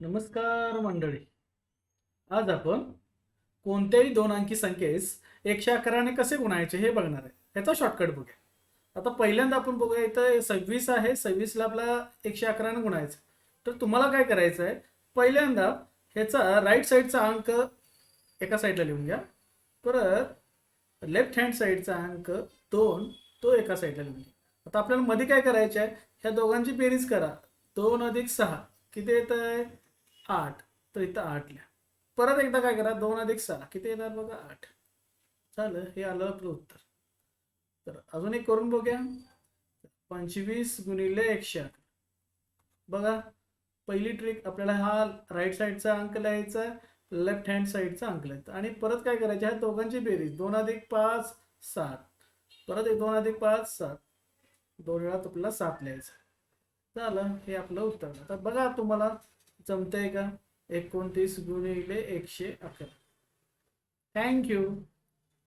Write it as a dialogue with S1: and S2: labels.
S1: नमस्कार मंडळी. आज आपण कोणत्याही दोन अंकी संख्येस एकशे अकराने कसे गुणायचे हे बघणार आहे. ह्याचा शॉर्टकट बघूया. आता पहिल्यांदा आपण बघूया इथं सव्वीस आहे सव्वीसला आपला एकशे अकराने गुणायचं. तर तुम्हाला काय करायचं आहे पहिल्यांदा ह्याचा राईट साईडचा अंक एका साईडला लिहून घ्या. परत लेफ्ट हँड साईडचा अंक दोन तो एका साईडला लिहून घ्या. आता आपल्याला मध्ये काय करायचं आहे ह्या दोघांची बेरीज करा. दोन अधिक सहा. किती येत आहे आठ. तर इथं आठ लिहा. परत एकदा काय करा दोन अधिक सहा. किती येणार बघा? आठ. झालं. हे आलं आपलं उत्तर. तर अजून एक करून बघूया. पंचवीस गुणिले एकशे अकरा बघा पहिली ट्रिक आपल्याला हा राईट साईडचा अंक लिहायचा लेफ्ट हँड साईडचा अंक लिहायचा आणि परत काय करायचं? ह्या दोघांची बेरीज. दोन अधिक पाच सात. परत एक दोन अधिक पाच सात. दोन वेळा आपल्याला सात लिहायचं झालं. हे आपलं उत्तर. आता बघा तुम्हाला जमतंय का? एकोणतीस गुणिले एकशे अकरा. थँक्यू